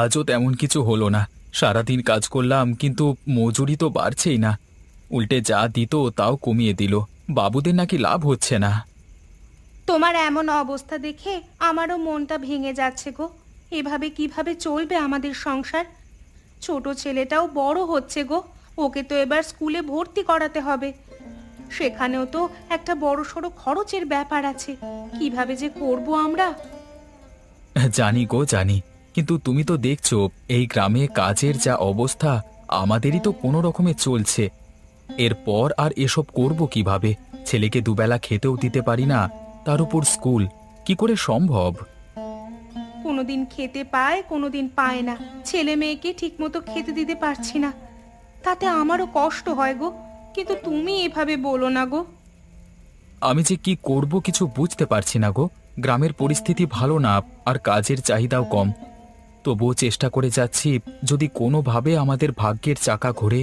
আজও তেমন কিছু হলো না। সারাদিন কাজ করলাম কিন্তু মজুরি তো বাড়ছেই না। উল্টে যা দিত তাও কমিয়ে দিল। বাবুদের নাকি লাভ হচ্ছে না। তোমার এমন অবস্থা দেখে আমারও মনটা ভেঙে যাচ্ছে গো। এভাবে কীভাবে চলবে আমাদের সংসার? ছোট ছেলেটাও বড় হচ্ছে গো। ওকে তো এবার স্কুলে ভর্তি করাতে হবে। সেখানেও তো একটা বড় সড়ো খরচের ব্যাপার আছে। কীভাবে যে করব আমরা? জানি গো জানি। কিন্তু তুমি তো দেখছ এই গ্রামে কাজের যা অবস্থা আমাদেরই তো কোনো রকমে চলছে। এরপর আর এসব করব কীভাবে? ছেলেকে দুবেলা খেতেও দিতে পারি না তার উপর স্কুল কি করে সম্ভব? কোনোদিন খেতে পায় কোনোদিন পায় না। ছেলে মেয়েকে ঠিকমতো খেতে দিতে পারছি না। তাতে আমারও কষ্ট হয় গো কিন্তু তুমি এভাবে বলো না গো। আমি যে কি করব কিছু বুঝতে পারছি না গো। গ্রামের পরিস্থিতি ভালো না আর কাজের চাহিদাও কম। তবুও চেষ্টা করে যাচ্ছি যদি কোনোভাবে আমাদের ভাগ্যের চাকা ঘোরে।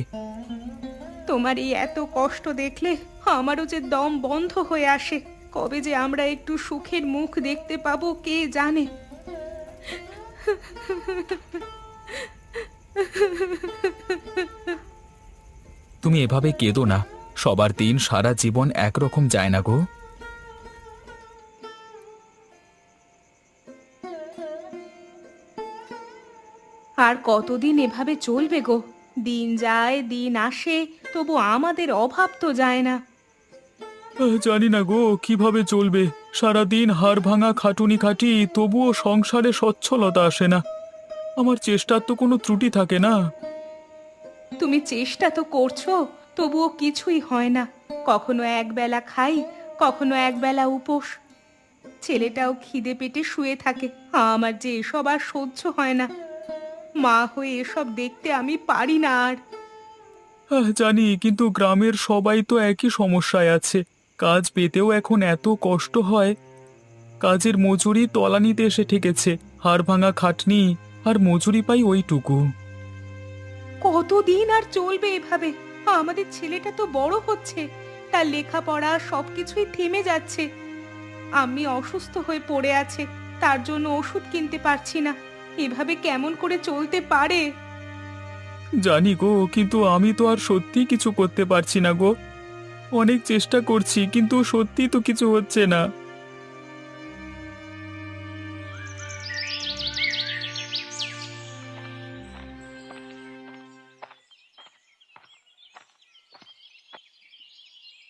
তোমার এই এত কষ্ট দেখলে আমারও যে দম বন্ধ হয়ে আসে। কবে যে আমরা একটু সুখের মুখ দেখতে পাবো কে জানে? তুমি এভাবে কেঁদো না। সবার দিন সারা জীবন একরকম যায় না গো। আর কতদিন এভাবে চলবে গো? দিন যায় দিন আসে তবু আমাদের অভাব তো যায় না। জানি না গো কীভাবে চলবে? সারাদিন হাড় ভাঙা খাটুনি খাটি তবুও সংসারে সচ্ছলতা আসে না। আমার চেষ্টার তো কোনো ত্রুটি থাকে না। তুমি চেষ্টা তো করছ তবুও কিছুই হয় না। কখনো একবেলা খাই কখনো একবেলা উপোস। ছেলেটাও খিদে পেটে শুয়ে থাকে আমার যে এসব আর সহ্য হয় না। মা হয়ে এসব দেখতে আমি পারি না আর। আহ, জানি কিন্তু গ্রামের সবাই তো একই সমস্যায় আছে। কাজ পেতেও এখন এত কষ্ট হয়। কাজের মজুরি তলানিতে এসে ঠেকেছে। হাড় ভাঙা খাটনি আর মজুরি পাই ওইটুকু। কতদিন আর চলবে এভাবে? আমাদের ছেলেটা তো বড় হচ্ছে। তার লেখাপড়া সবকিছুই থেমে যাচ্ছে। আমি অসুস্থ হয়ে পড়ে আছে। তার জন্য ওষুধ কিনতে পারছি না। এভাবে কেমন করে চলতে পারে? জানি গো, কিন্তু আমি তো আর সত্যি কিছু করতে পারছি না গো। অনেক চেষ্টা করছি, কিন্তু সত্যি তো কিছু হচ্ছে না।